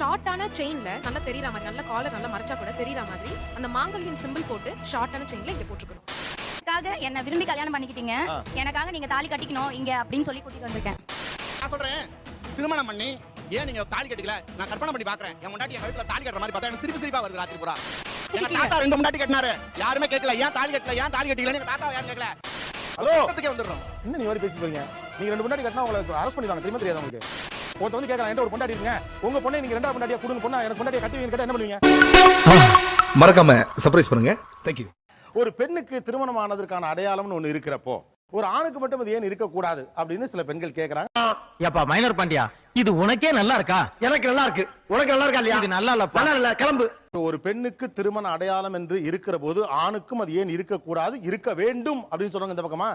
ஷார்ட்டான செயின்ல நல்லா தெரியற மாதிரி நல்ல காலர் நல்லா மறைச்சா கூட தெரியற மாதிரி அந்த மாங்கல்யம் சிம்பிள் போட்டு ஷார்ட்டான செயின்ல இங்க போட்டுக்கணும் எனக்காக என்ன விரும்பி கல்யாணம் பண்ணிக்கிட்டீங்க. எனக்காக நீங்க தாலி கட்டிக்கணும் இங்க அப்படின்னு சொல்லி கூட்டிட்டு வந்திருக்கேன். நான் சொல்றேன் திருமணம் பண்ணி ஏன் நீங்க தாலி கட்டிக்கல? நான் கற்பனை பண்ணி பாக்குறேன். என் முன்னாடி என் கழுத்துல தாலி கட்டுற மாதிரி பார்த்தா எனக்கு சிரிப்பு சிரிப்பா வருது ராத்திரி பூரா. எங்க தாத்தா ரெண்டு முன்னாடி கட்டினாரு. யாருமே கேட்கல ஏன் தாலி கட்டல ஏன் தாலி கட்டிக்கல எங்க தாத்தா யாரும் கேட்கல. ஹலோ. பக்கத்துக்கே வந்துடுறோம். என்ன நீ மாதிரி பேசிட்டு போறீங்க நீங்க ரெண்டு பொண்டாட்டி கட்டினா உங்களை அரெஸ்ட் பண்ணிடுவாங்க. தெரியுமா தெரியாது உங்களுக்கு? ஒருத்த வந்து கேட்கலாம் என்கிட்ட ஒரு பொண்டாட்டி இருங்க உங்க பொண்ணை நீங்க ரெண்டாவது பொண்டாட்டியா கொடுங்க பொண்ணா எனக்கு பொண்டாட்டியா கட்டுவீங்க கேட்டா என்ன பண்ணுவீங்க? மறக்காம சர்ப்ரைஸ் பண்ணுங்க. தேங்க்யூ ஒரு பெண்ணுக்கு திருமணம் ஆனதற்கான அடையாளம்னு ஒண்ணு இருக்கிறப்போ ஒரு ஆணுக்கு மட்டும் அது ஏன் இருக்கக்கூடாது அப்படின்னு சில பெண்கள் கேக்குறாங்க. ஏப்பா மைனர் பாண்டியா? இது உனக்கே நல்லா இருக்கா? எனக்கு நல்லா இருக்கு. உனக்கு நல்லா இருக்கா இல்லையா? இது நல்லா இல்ல நல்லா இல்ல கிளம்பு. ஒரு பெண்ணுக்கு திருமண அடையாளம் என்று இருக்கிற போது ஆணுக்கும் அது ஏன் இருக்கக்கூடாது? இருக்க வேண்டும் அப்படின்னு சொல்றாங்க இந்த பக்கமா?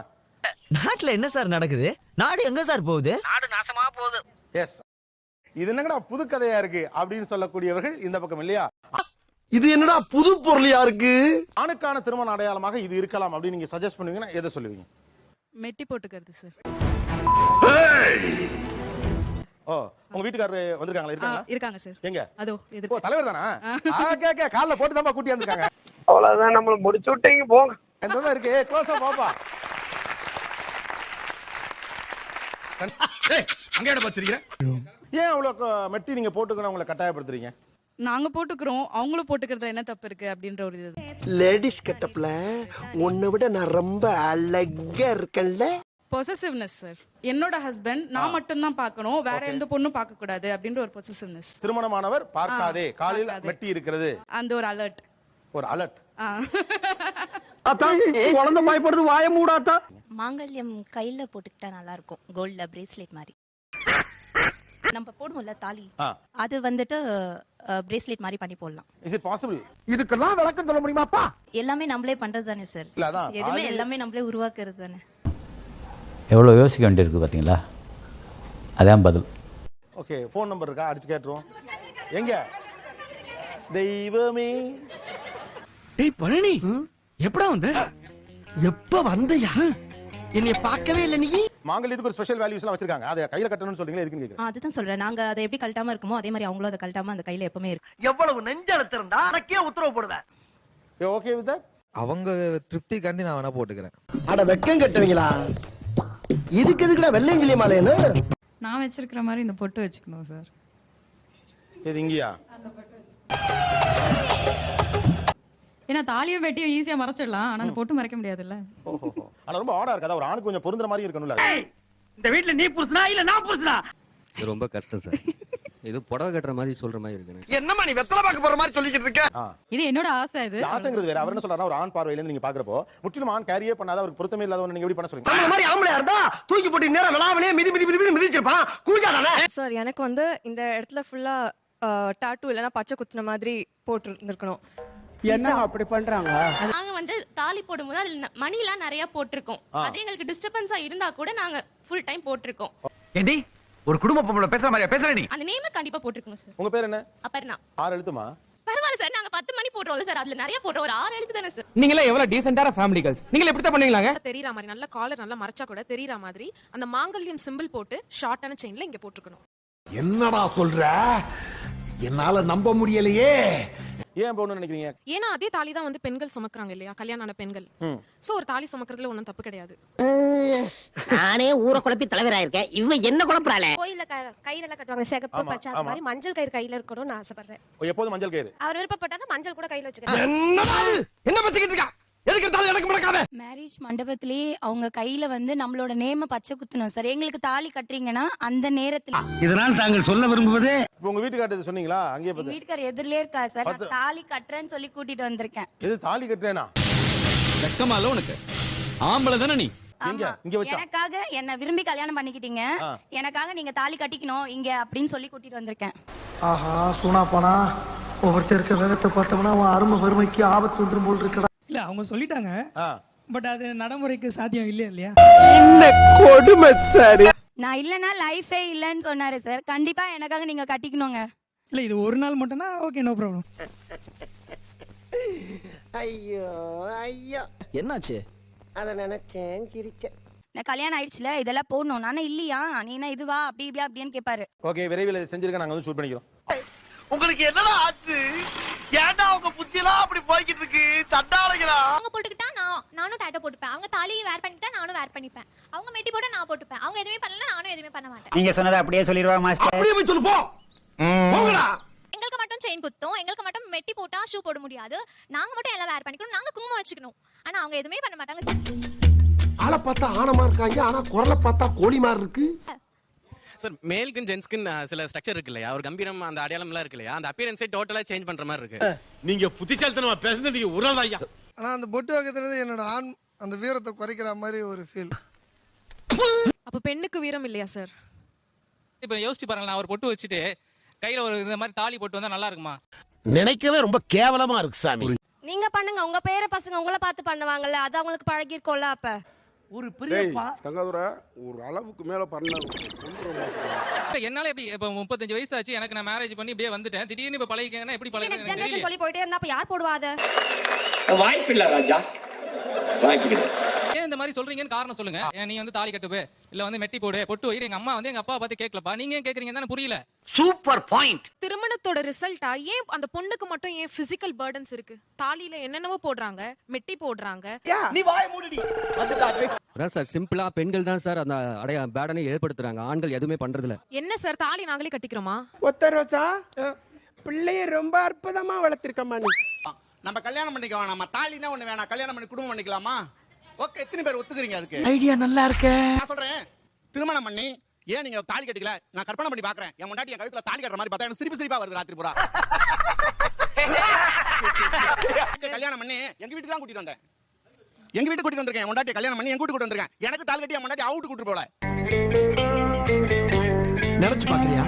நாட்டுல என்ன சார் நடக்குது? நாடு எங்க சார் போகுது? நாடு நாசமா போகுது. எஸ் இது என்னங்கடா புது கதையா இருக்கு? அப்படின்னு சொல்லக்கூடியவர்கள் இந்த பக்கம் இல்லையா? இது என்னடா புது பொருளியா இருக்கு? ஆணுக்கான திருமண அடையாளமாக இது இருக்கலாம் அப்படின்னு நீங்க சஜஸ்ட் பண்ணுவீங்கன்னா எதை சொல்லுவீங்க? மெட்டி போட்டுக்கிறது சார் ஓ உங்க வீட்டுக்காரரு வந்திருக்காங்களா? இருக்காங்களா? இருக்காங்க சார் எங்க? அதோ ஓ தலைவர் தானா? கேக்க கால்ல போட்டு தான் கூட்டி வந்திருக்காங்க. அவ்வளவுதான் நம்மள முடிச்சு விட்டீங்க போங்க. தான் இருக்கு? க்ளோஸா பாப்பா. அங்க வச்சிருக்கிறேன் ஏன் அவ்வளவு மெட்டி நீங்க போட்டுக்கணும் உங்களை கட்டாயப்படுத்துறீங்க? நாங்க போட்டுக்கிறோம் அவங்களும் போட்டுக்கிறதுல என்ன தப்பு இருக்கு அப்படின்ற ஒரு இது. லேடிஸ் கெட்டப்ல உன்னை விட நான் ரொம்ப அழகா இருக்கேன்ல. பொசசிவ்னஸ் சார் என்னோட ஹஸ்பண்ட் நான் மட்டும் தான் பார்க்கணும் வேற எந்த பொண்ணும் பார்க்க கூடாது அப்படின்ற ஒரு பொசசிவ்னஸ் திருமணமானவர் பார்க்காதே காலில் பார்க்காதே. மெட்டி இருக்கிறது. அந்த ஒரு அலர்ட் ஒரு அலர்ட் குழந்தை பயப்படுது வாய மூடாத்தா மாங்கல்யம் கையில போட்டுக்கிட்டா நல்லா இருக்கும் கோல்ட்ல பிரேஸ்லெட் மாதிரி. நம்ம போடுவோம்ல தாலி அது வந்துட்டு பிரேஸ்லெட் மாதிரி பண்ணி போடலாம். இஸ் இட் பாசிபிள் இதுக்கெல்லாம் விளக்கம் சொல்ல முடியுமாப்பா எல்லாமே நம்மளே பண்றது தானே சார் இல்ல அதான். எதுவுமே எல்லாமே நம்மளே உருவாக்குறது தானே. எவ்வளோ யோசிக்க வேண்டியிருக்கு பார்த்தீங்களா? அதான் பதில். ஓகே ஃபோன் நம்பர் இருக்கா? அடிச்சு கேட்டுருவோம். எங்க? தெய்வமே. டேய் பழனி. எப்படா வந்த? எப்ப வந்தயா? என்னைய பார்க்கவே இல்ல நீ. மாங்கல்யத்துக்கு ஒரு ஸ்பெஷல் வேல்யூஸ்லாம் வச்சிருக்காங்க. அதை கையில கட்டணும்னு சொல்றீங்களா எதுக்குன்னு கேக்குறேன். ஆ, அதுதான் சொல்றேன். நாங்க அதை எப்படி கழட்டாம இருக்குமோ அதே மாதிரி அவங்களும் அதை கழட்டாம அந்த கையில எப்பவுமே இருக்கு. எவ்வளவு நெஞ்செழுத்து இருந்தா அடக்கே உத்தரவு போடுவேன். ஓகே வித் தட் அவங்க திருப்திக்காண்டி நான் வேணா போட்டுக்கிறேன். அட வெக்கம் கட்டுவீங்களா? இதுக்கு எதுக்குடா வெள்ளையங்கிலி மாலைன்னு? நான் வச்சிருக்கிற மாதிரி இந்த பொட்டு வச்சுக்கணும் சார். இது இங்கயா? ஏன்னா தாலியும் வெட்டியும் ஈஸியா மறைச்சிடலாம். ஆனா அந்த பொட்டு மறைக்க முடியாதுல்ல. ஓஹோ ஆனா ரொம்ப ஆடா இருக்காது ஒரு ஆணுக்கு கொஞ்சம் பொருந்துற மாதிரி இருக்கணும்ல. இந்த வீட்ல நீ புருஷனா இல்ல நான் புருஷனா? இது ரொம்ப கஷ்டம் சார். இது புடவை கட்டுற மாதிரி சொல்ற மாதிரி இருக்கு என்னம்மா நீ வெத்தலை பாக்க போற மாதிரி சொல்லிக்கிட்டு இருக்க? இது என்னோட ஆசை இது. ஆசைங்கிறது வேற. அவர் என்ன சொல்றாருன்னா ஒரு ஆண் பார்வையில இருந்து நீங்க பாக்குறப்போ முற்றிலும் ஆண் கேரியே பண்ணாத அவருக்கு பொருத்தமே இல்லாதவன் நீங்க எப்படி பண்ண சொல்றீங்க? அந்த மாதிரி ஆம்பளையா இருந்தா தூக்கி போட்டு நேரம் விழாவிலே மிதி மிதி மிதி மிதி மிதிச்சிருப்பான்? கூஜா தானே சார் எனக்கு வந்து இந்த இடத்துல ஃபுல்லா டாட்டூ இல்லைன்னா பச்சை குத்துன மாதிரி போட்டு இருந்திருக்கணும் என்ன அப்படி பண்றாங்க? நாங்க வந்து தாலி போடும்போது அதுல மணி எல்லாம் நிறைய போட்டிருக்கோம். அது எங்களுக்கு டிஸ்டர்பன்ஸா இருந்தா கூட நாங்க ஃபுல் டைம் போட்டிருக்கோம். ஏண்டி ஒரு குடும்ப பொம்பளை பேசுற மாதிரியா பேசுற நீ? அந்த நேம கண்டிப்பா போட்டிருக்கணும் சார் உங்க பேர் என்ன? அப்பர்னா ஆறு எழுத்துமா? பரவாயில்ல சார் நாங்க பத்து மணி போடுறோம்ல சார் அதுல நிறைய போடுறோம். ஒரு ஆறு எழுத்து தானே சார் நீங்களே எவ்வளவு டீசென்டான ஃபேமிலி கேர்ள்ஸ் நீங்களே எப்படி தான் பண்ணுவீங்களாங்க? தெரியற மாதிரி நல்ல காலர் நல்லா மறைச்சா கூட தெரியற மாதிரி அந்த மாங்கல்யம் சிம்பிள் போட்டு ஷார்ட்டான செயின்ல இங்க போட்டுக்கணும் என்னடா சொல்ற? என்னால நம்ப முடியலையே. ஏன் போகணும்னு நினைக்கிறீங்க? ஏன்னா அதே தாலி தான் வந்து பெண்கள் சுமக்குறாங்க இல்லையா? கல்யாணம் ஆன பெண்கள். சோ ஒரு தாலி சுமக்கிறதுல ஒன்றும் தப்பு கிடையாது. நானே ஊரை குழப்பி தலைவராயிருக்கேன். இவன் என்ன குழப்பறாளே? கோயில்ல கயிறெல்லாம் கட்டுவாங்க சிகப்பு பச்சை, ஆமா. மாதிரி மஞ்சள் கயிறு கையில இருக்கணும்னு நான் ஆசைப்படுறேன். எப்போதும் மஞ்சள் கயிறு? அவர் விருப்பப்பட்டாலும் மஞ்சள் கூட கையில வச்சுக்க என்ன பச்சிக்கிட்டு இருக்கா? எதுக்கு இருந்தாலும் எனக்கு முடக்காம மேரேஜ் மண்டபத்திலே அவங்க கையில வந்து நம்மளோட நேம பச்சை குத்தணும். சார் எங்களுக்கு தாலி கட்டுறீங்கன்னா அந்த நேரத்துல இதனால் தாங்கள் சொல்ல விரும்புவது? உங்க வீட்டுக்காரர் சொன்னீங்களா? அங்கேயே எங்க பார்த்து வீட்டுக்கார் எதிரிலே இருக்கா சார். நான் தாலி கட்டுறேன்னு சொல்லி கூட்டிட்டு வந்திருக்கேன். எது தாலி கட்டுறேனா? வெக்கமா இல்ல உனக்கு? ஆம்பளை தானே நீ? எங்க? ஆமா. இங்க வச்சா? எனக்காக என்ன விரும்பி கல்யாணம் பண்ணிக்கிட்டீங்க. ஆ. எனக்காக நீங்க தாலி கட்டிக்கணும் இங்க அப்படின்னு சொல்லி கூட்டிட்டு வந்திருக்கேன். ஆஹா சூனா போனா. ஒவ்வொருத்தர் இருக்க வேகத்தை பார்த்தோம்னா அவன் அருமை வறுமைக்கு ஆபத்து வந்துரும் போல் இருக்கடா. அவங்க சொல்லிட்டாங்க. ஆ. பட் அது நடைமுறைக்கு சாத்தியம் இல்லை இல்லையா? கொடுமை சார்? நான் இல்லனா லைஃபே இல்லைன்னு சொன்னாரு சார். கண்டிப்பா எனக்காக நீங்க கட்டிக்கணுங்க. இல்ல இது ஒரு நாள் மட்டும்னா ஓகே நோ ப்ராப்ளம் ஐயோ ஐயோ. என்னாச்சு? அத நினைச்சேன் சிரிச்சேன். நான் கல்யாணம் ஆயிடுச்சுல இதெல்லாம் போடணும். நானே இல்லையா? நீ என்ன இதுவா? அப்படி இப்படியா அப்படின்னு கேட்பாரு ஓகே விரைவில் செஞ்சிருக்க நாங்க வந்து ஷூட் பண்ணிக்கிறோம். உங்களுக்கு என்னடா ஆச்சு? ஏன்டா சண்டாளைகளா அவங்க போட்டுக்கிட்டா நான் நானும் டேட்டோ போட்டுப்பேன். அவங்க தாலி வேர் பண்ணிக்கிட்டா நானும் வேர் பண்ணிப்பேன். அவங்க மெட்டி போட்டா நான் போட்டுப்பேன். அவங்க எதுவுமே பண்ணல நானும் எதுவுமே பண்ண மாட்டேன். நீங்க சொன்னதை அப்படியே சொல்லிடுவா மாஸ்டர். அப்படியே போய் சொல்லு போ. போங்கடா. எங்களுக்கு மட்டும் செயின் குத்தும். எங்களுக்கு மட்டும் மெட்டி போட்டா ஷூ போட முடியாது. நாங்க மட்டும் எல்லாம் வேர் பண்ணிக்கணும். நாங்க குங்குமம் வச்சுக்கணும். ஆனா அவங்க எதுவுமே பண்ண மாட்டாங்க. ஆளை பார்த்தா ஆனமா இருக்காங்க. ஆனா குரலை பார்த்தா கோழி மாதிரி இருக்கு. சார் மேலுக்கும் ஜென்ஸ்க்குன்னு சில ஸ்ட்ரக்சர் இருக்கு இல்லையா? ஒரு கம்பீரம் அந்த அடையாளம்லாம் இருக்கு இல்லையா? அந்த அப்பியரன்ஸே டோட்டலா சேஞ்ச் பண்ற மாதிரி இருக்கு. நீங்க புத்திசாலித்தனமா பேசுறது நீங்க நாள் ஐயா ஆனா அந்த பொட்டு வைக்கிறது என்னோட ஆண் அந்த வீரத்தை குறைக்கிற மாதிரி ஒரு ஃபீல் அப்ப பெண்ணுக்கு வீரம் இல்லையா சார் இப்ப யோசிச்சு பாருங்க நான் ஒரு பொட்டு வச்சுட்டு கையில ஒரு இந்த மாதிரி தாலி போட்டு வந்தா நல்லா இருக்குமா? நினைக்கவே ரொம்ப கேவலமா இருக்கு சாமி. நீங்க பண்ணுங்க உங்க பேர பசங்க உங்கள பார்த்து பண்ணுவாங்கல்ல அது அவங்களுக்கு பழகி இருக்கும்ல அப்ப. ஒரு பெரியப்பா. தங்காதுரை ஒரு அளவுக்கு மேல பண்ண என்னால எப்படி இப்ப முப்பத்தஞ்சு வயசு ஆச்சு எனக்கு நான் மேரேஜ் பண்ணி இப்படியே வந்துட்டேன். திடீர்னு இப்ப பழகிக்கங்கன்னா எப்படி பழகிக்க சொல்லி போயிட்டே இருந்தா அப்ப யார் போடுவா அத? வாய்ப்பில்லை ராஜா. வாய்ப்பில்லை. ஏன் இந்த மாதிரி சொல்றீங்கன்னு காரணம் சொல்லுங்க. ஏன் நீ வந்து தாலி கட்டுப்பு இல்ல வந்து மெட்டி போடு பொட்டு வை எங்க அம்மா வந்து எங்க அப்பா பார்த்து கேட்கலப்பா. நீங்க ஏன் கேக்குறீங்கன்னு தானே புரியல. சூப்பர் பாயிண்ட் திருமணத்தோட ரிசல்ட்டா ஏன் அந்த பொண்ணுக்கு மட்டும் ஏன் பிசிக்கல் பர்டன்ஸ் இருக்கு? தாலியில என்னென்னவோ போடுறாங்க மெட்டி போடுறாங்க. நீ வாய மூடிடி. அதான் சார் சிம்பிளா பெண்கள் தான் சார் அந்த அடைய பேடனை ஏற்படுத்துறாங்க. ஆண்கள் எதுவுமே பண்றதில்ல. என்ன சார் தாலி நாங்களே கட்டிக்கிறோமா? ஒத்த ரோசா? பிள்ளைய ரொம்ப அற்புதமா வளர்த்திருக்கம்மா நீ. நம்ம கல்யாணம் பண்ணிக்க வேணாமா தாலினா ஒண்ணு வேணாம். கல்யாணம் பண்ணி குடும்பம் பண்ணிக்கலாமா? ஓகே எத்தனை பேர் ஒத்துக்கிறீங்க அதுக்கு? ஐடியா நல்லா இருக்க. நான் சொல்றேன் திருமணம் பண்ணி ஏன் நீங்க தாலி கட்டிக்கல? நான் கற்பனை பண்ணி பாக்குறேன். என் முன்னாடி என் கழுத்துல தாலி கட்டுற மாதிரி பார்த்தா எனக்கு சிரிப்பு சிரிப்பா வருது ராத்திரி பூரா. கல்யாணம் பண்ணி எங்க வீட்டுக்கு தான் கூட்டிட்டு வந்தேன். எங்க வீட்டுக்கு கூட்டிட்டு வந்திருக்கேன். என் முன்னாடி கல்யாணம் பண்ணி எங்க வீட்டுக்கு கூட்டிட்டு வந்திருக்கேன். எனக்கு தாலி கட்டி என் முன்னாடி அவுட்டு கூட்டிட்டு போல. நினைச்சு பாக்குறியா?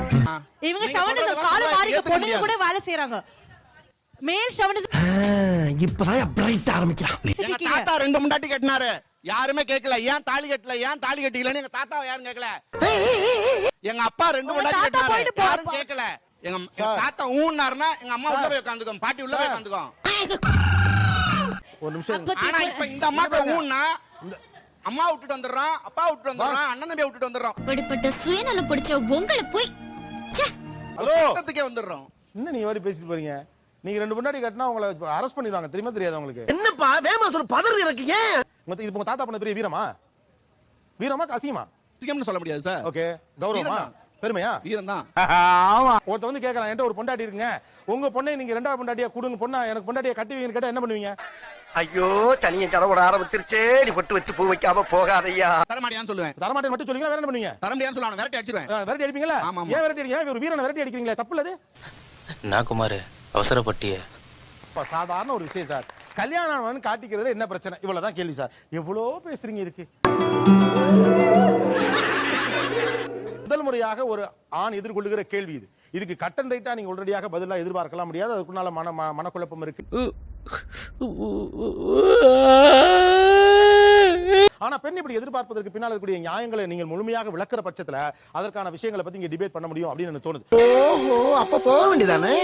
இவங்க நீங்க சொல்றதெல்லாம் சொல்ல ஏத்துக்க முடியாது. வேலை செய்யறாங்க மேல் ஷவனிஸ் இப்பதான் பிரைட் ஆரம்பிக்கிறான். எங்க தாத்தா ரெண்டு முண்டாட்டி கட்டினாரு. யாருமே கேட்கல. ஏன் தாலி கட்டல? ஏன் தாலி கட்டிக்கலன்னு எங்க தாத்தா யாரும் கேட்கல. எங்க அப்பா ரெண்டு முண்டாட்டி கட்டினாரு. யாரும் கேட்கல. எங்க தாத்தா ஊன்னாருன்னா எங்க அம்மா உள்ள போய் உட்காந்துக்கும் பாட்டி உள்ள போய் உட்காந்துக்கும் ஒரு நிமிஷம் ஆனா இப்ப இந்த அம்மாக்கு ஊன்னா அம்மா விட்டுட்டு வந்துடுறான் அப்பா விட்டுட்டு வந்துடுறான் அண்ணன் தம்பியை விட்டுட்டு வந்துடுறோம் இப்படிப்பட்ட சுயநலம் பிடிச்ச உங்களை போய் ஹலோ. வந்துடுறோம். என்ன நீங்க மாதிரி பேசிட்டு போறீங்க? நீங்க ரெண்டு முன்னாடி கட்டினா உங்களை அரெஸ்ட் பண்ணிடுவாங்க. தெரியுமா தெரியாது உங்களுக்கு? என்னப்பா வேமா சொல்ல பதறு எனக்கு ஏன்? இது உங்க தாத்தா பண்ண பெரிய வீரமா? வீரமா அசிங்கமா? சிங்கம்னு சொல்ல முடியாது சார். ஓகே கௌரவமா. பெருமையா? வீரம் தான் ஒருத்த வந்து கேட்கறான் என்கிட்ட ஒரு பொண்டாட்டி இருக்குங்க. உங்க பொண்ணை நீங்க ரெண்டாவது பொண்டாட்டியா கொடுங்க. பொண்ணா எனக்கு பொண்டாட்டியா கட்டுவீங்கன்னு கேட்டா என்ன பண்ணுவீங்க? ஐயோ தனிய கடவுட ஆரம்பிச்சிருச்சே. நீ பொட்டு வச்சு பூ வைக்காம போகாதையா தரமாட்டியான்னு சொல்லுவேன். தரமாட்டேன் மட்டும் சொல்லுவீங்களா? வேற என்ன பண்ணுவீங்க? தர முடியாதுன்னு சொல்லுவாங்க விரட்டி அடிச்சிருவேன். விரட்டி அடிப்பீங்களா ஆமா, ஆமா. ஏன் விரட்டி அடிக்க ஏன் ஒரு வீரனை விரட்டி அடிக்கிறீங்களா? தப்பு இல்லது நான் குமார் அவசரப்பட்டிய. சாதாரண ஒரு விஷயம் சார். கல்யாணம் ஆனவன் காட்டிக்கிறதுல என்ன பிரச்சனை? இவ்வளவுதான் கேள்வி சார். எவ்வளோ பேசுறீங்க இதுக்கு? முதல் முறையாக ஒரு ஆண் எதிர்கொள்ளுகிற கேள்வி இது. இதுக்கு கட் அண்ட் ரைட்டா நீங்க உடனடியாக பதிலா எதிர்பார்க்கலாம் முடியாது. அதுக்குள்ளால மன மனக்குழப்பம் இருக்கு. ஆனா பெண் இப்படி எதிர்பார்ப்பதற்கு பின்னால் இருக்கக்கூடிய நியாயங்களை நீங்கள் முழுமையாக விளக்குற பட்சத்துல அதற்கான விஷயங்களை பத்தி இங்க டிபேட் பண்ண முடியும் அப்படின்னு எனக்கு தோணுது. ஓஹோ அப்ப போக வேண்டியதானே?